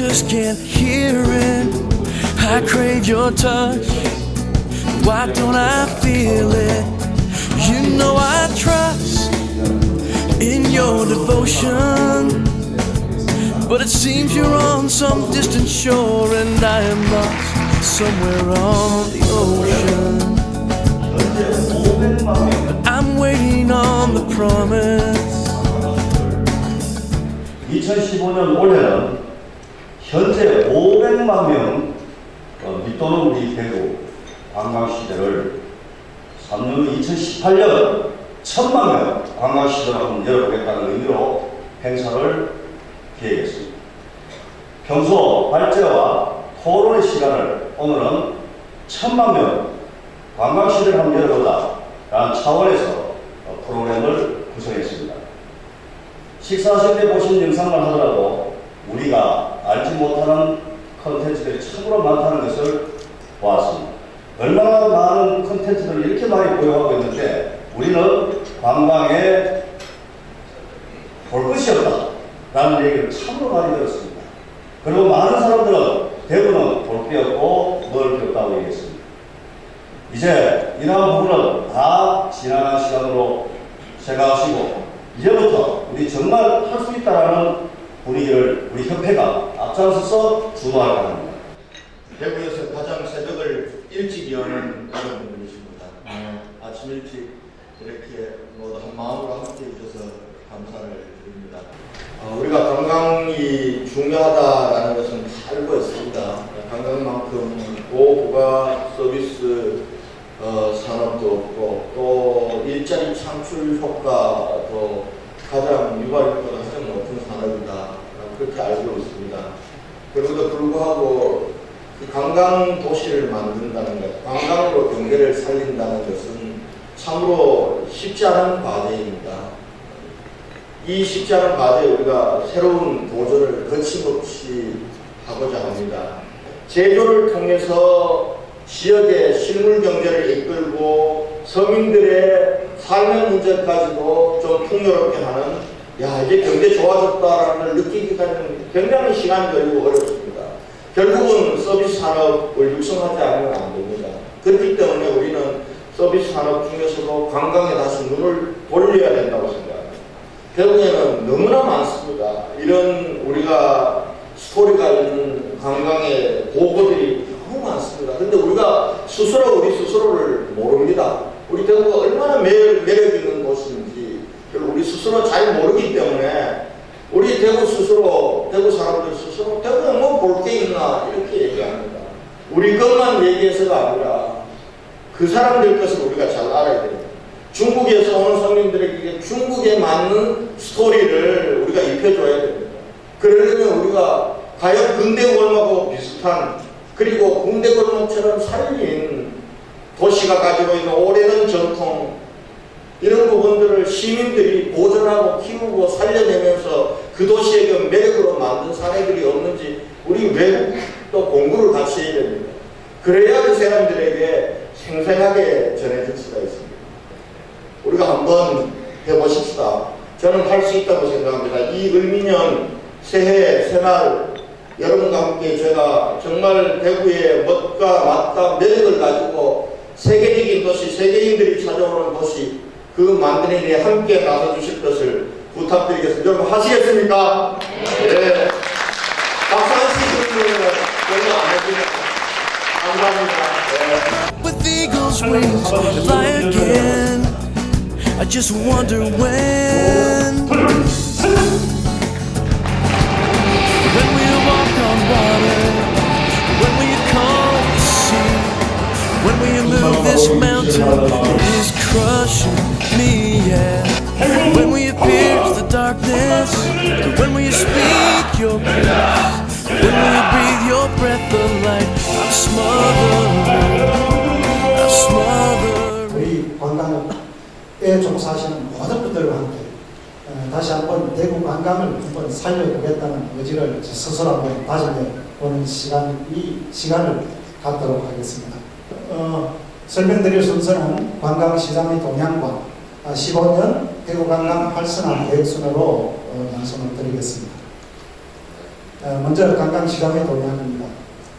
just can't hear it. I crave your touch. Why don't I feel it? You know I trust in your devotion. But it seems you're on some distant shore and I am lost somewhere on the ocean. But I'm waiting on the promise. 2015년 올해는 현재 500만 명 어, 밑도는 우리 대구 관광시대를 3년 2018년 1000만 명 관광시대를 한번 열어보겠다는 의미로 행사를 기획했습니다. 평소 발제와 토론의 시간을 오늘은 1000만 명 관광시대를 한번 열어보자 라는 차원에서 어, 프로그램을 구성했습니다. 식사하실 때 보신 영상만 하더라도 우리가 알지 못하는 컨텐츠들이 참으로 많다는 것을 보았습니다. 얼마나 많은 컨텐츠들을 이렇게 많이 보유하고 있는데 우리는 관광에 볼 것이 없다 라는 얘기를 참으로 많이 들었습니다. 그리고 많은 사람들은 대부분 볼게 없고 먹을 게 없다고 얘기했습니다. 이제 이러한 부분은 다 지나간 시간으로 생각하시고 이제부터 우리 정말 할 수 있다라는 분위기를 우리 협회가 앞장서서 주도할까 합니다. 대구에서 가장 새벽을 일찍 여는 여러분들이십니다. 아침 일찍 이렇게 모두 한 마음으로 함께 해주셔서 감사를 드립니다. 어, 우리가 관광이 중요하다라는 것은 다 알고 있습니다. 관광만큼 고부가 서비스 어, 산업도 없고 또 일자리 창출 효과도 가장 유발효과가 가장 높은 산업이다. 그렇게 알고 있습니다. 그럼에도 불구하고 그 관광 도시를 만든다는 것, 관광으로 경제를 살린다는 것은 참으로 쉽지 않은 과제입니다. 이 쉽지 않은 과제에 우리가 새로운 도전을 거침없이 하고자 합니다. 제조를 통해서 지역의 실물 경제를 이끌고 서민들의 삶의 문제까지도 좀 풍요롭게 하는 야 이제 경제 좋아졌다라는 걸 느끼기까지는 굉장히 시간이 걸리고 어렵습니다. 결국은 서비스 산업을 육성하지 않으면 안 됩니다. 그렇기 때문에 우리는 서비스 산업 중에서도 관광에 다시 눈을 돌려야 된다고 생각합니다. 결국에는 너무나 많습니다. 이런 우리가 스토리가 있는 관광의 보고들이 너무 많습니다. 근데 우리가 스스로 우리 스스로를 모릅니다. 우리 대구가 얼마나 매력, 있는 곳인지 그걸 우리 스스로 잘 모르기 때문에 우리 대구 스스로, 대구 사람들 스스로 대구에 뭐볼 게 있나 이렇게 얘기합니다. 우리 것만 얘기해서가 아니라 그 사람들 것을 우리가 잘 알아야 됩니다. 중국에서 오는 손님들에게 중국에 맞는 스토리를 우리가 입혀줘야 됩니다. 그러려면 우리가 과연 근대 골목하고 비슷한 그리고 군대 골목처럼 살린 도시가 가지고 있는 오래된 전통 이런 부분들을 시민들이 보존하고 키우고 살려내면서 그 도시의 그 매력으로 만든 사례들이 없는지 우리 외국 또 공부를 같이 해야 됩니다. 그래야 그 사람들에게 생생하게 전해질 수가 있습니다. 우리가 한번 해보십시다. 저는 할 수 있다고 생각합니다. 이 을미년 새해 새날 여러분과 함께 제가 정말 대구의 멋과 맛과 매력을 가지고 세계적인 도시, 세계인들이 찾아오는 도시 그 만드는 데 함께 나서 주실 것을 부탁드리겠습니다. 여러분 하시겠습니까? 네. 박수 한번 주시면 별로 안. 감사합니다. 네. with eagle's wings fly again. I just wonder. When 우리 관광에 종사하시는 모든 분들과 함께 어, 다시 한번 대구 관광을 한번 살려보겠다는 의지를 스스로 한번 다짐해 보는 시간, 이 시간을 갖도록 하겠습니다. 어, 설명드릴 순서는 관광시장의 동향과 아, 15년 대구 관광 활성화 계획 순으로 어, 말씀을 드리겠습니다. 어, 먼저 관광시장에 동의합니다.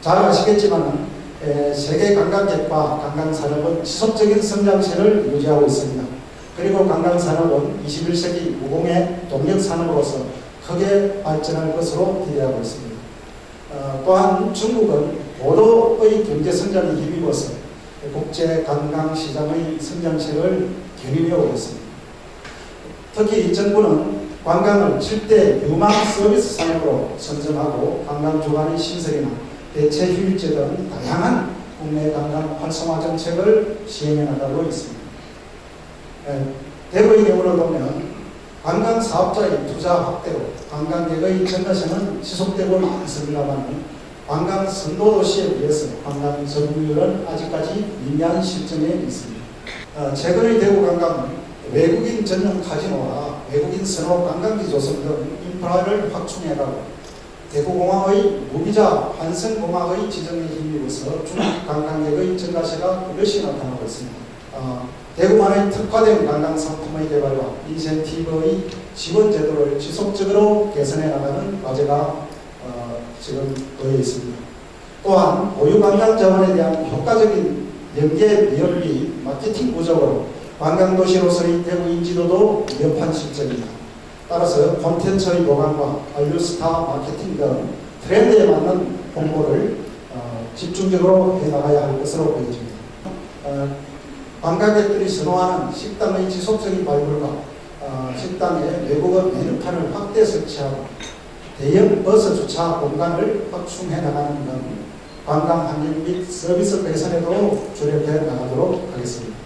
잘 아시겠지만 세계 관광객과 관광산업은 지속적인 성장세를 유지하고 있습니다. 그리고 관광산업은 21세기 무공의 동력산업으로서 크게 발전할 것으로 기대하고 있습니다. 어, 또한 중국은 고도의 경제 성장에 힘입어서 국제 관광 시장의 성장세를 견인해 오고 있습니다. 특히 이 정부는 관광을 7대 유망 서비스 산업으로 선정하고 관광 주간의 신설이나 대체 휴일제 등 다양한 국내 관광 활성화 정책을 시행해 나가고 있습니다. 에, 대구의 경우를 보면 관광 사업자의 투자 확대로 관광객의 증가세는 지속되고 있습니다만 관광 선도 도시에 비해서 관광 점유율은 아직까지 미미한 실정에 있습니다. 어, 최근의 대구 관광은 외국인 전용 카지노와 외국인 선호 관광지 조성 등 인프라를 확충해가고 대구공항의 무비자 환승공항의 지정에 힘입어서 중국 관광객의 증가세가 뚜렷이 나타나고 있습니다. 어, 대구만의 특화된 관광 상품의 개발과 인센티브의 지원 제도를 지속적으로 개선해 나가는 과제가 어, 지금 놓여 있습니다. 또한 보유 관광 자원에 대한 효과적인 연계 미연비 마케팅 구조로 관광 도시로서의 대구 인지도도 위협한 실정입니다. 따라서 콘텐츠의 보강과 알류스타 마케팅 등 트렌드에 맞는 홍보를 어, 집중적으로 해나가야 할 것으로 보여집니다. 어, 관광객들이 선호하는 식당의 지속적인 발굴과 어, 식당에 외국어 메뉴판을 확대 설치하고 대형 버스 주차 공간을 확충해 나가는 등 관광 환경 및 서비스 개선에도 주력해 나가도록 하겠습니다.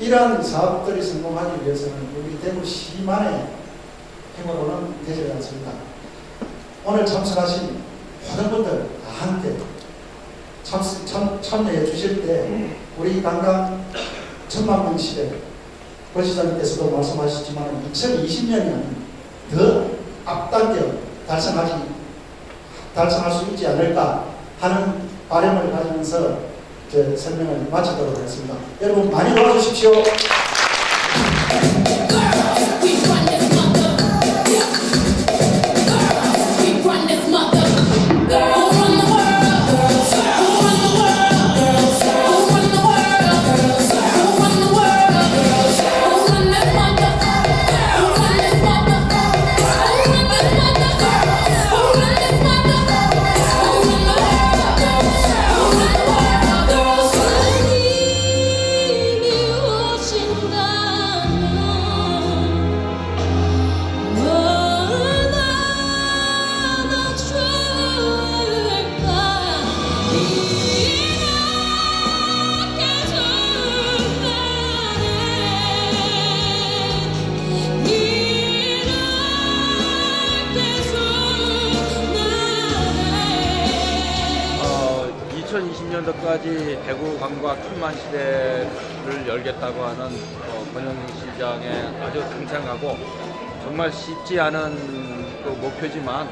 이러한 사업들이 성공하기 위해서는 우리 대구시만의 힘으로는 되지 않습니다. 오늘 참석하신 모든 분들 다 함께 참, 참, 참여해 주실 때 우리 관광 천만 명 시대 권 시장님께서도 말씀하셨지만 2020년에는 더 앞당겨 달성하지 달성할 수 있지 않을까 하는 바람을 가지면서 제 설명을 마치도록 하겠습니다. 여러분 많이 도와주십시오. 까지 대구 관광 천만 시대를 열겠다고 하는 어, 권영진 시장에 아주 당창하고 정말 쉽지 않은 또 목표지만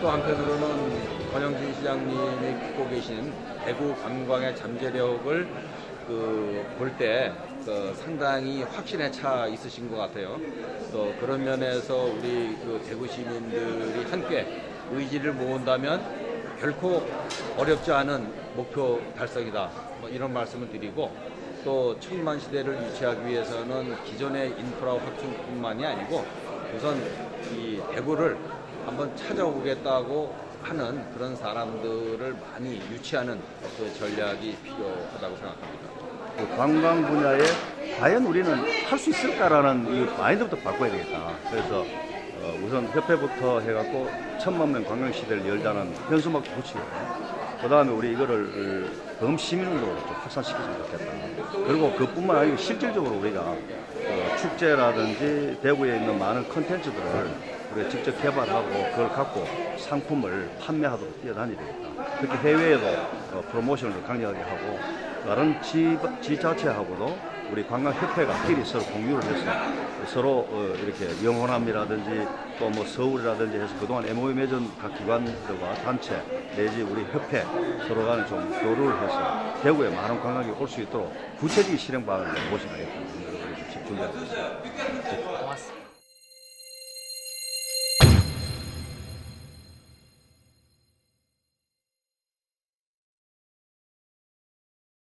또 한편으로는 권영진 시장님이 갖고 계신 대구 관광의 잠재력을 그 볼때 상당히 확신에 차 있으신 것 같아요. 또 그런 면에서 우리 그 대구 시민들이 함께 의지를 모은다면 결코 어렵지 않은 목표 달성이다. 뭐 이런 말씀을 드리고 또 천만 시대를 유치하기 위해서는 기존의 인프라 확충뿐만이 아니고 우선 이 대구를 한번 찾아오겠다고 하는 그런 사람들을 많이 유치하는 그 전략이 필요하다고 생각합니다. 그 관광 분야에 과연 우리는 할 수 있을까라는 이 마인드부터 바꿔야 되겠다. 그래서 어, 우선 협회부터 해갖고 천만 명 관광 시대를 열자는 현수막도 붙이고, 그 다음에 우리 이거를 범시민으로 좀 확산시켰으면 좋겠다. 그리고 그뿐만 아니고 실질적으로 우리가 어, 축제라든지 대구에 있는 많은 컨텐츠들을 우리가 직접 개발하고 그걸 갖고 상품을 판매하도록 뛰어다니야 되겠다. 특히 해외에도 어, 프로모션을 강력하게 하고 다른 지, 지자체하고도 우리 관광협회가 끼리 서로 공유를 해서 서로 어, 이렇게 영호남이라든지 또 뭐 서울이라든지 해서 그동안 MOU 맺은 각 기관들과 단체 내지 우리 협회 서로 간에 좀 교류를 해서 대구에 많은 관광객이 올 수 있도록 구체적인 실행 방안을 모시겠다. 집중해야 되겠습니다. 고맙습니다.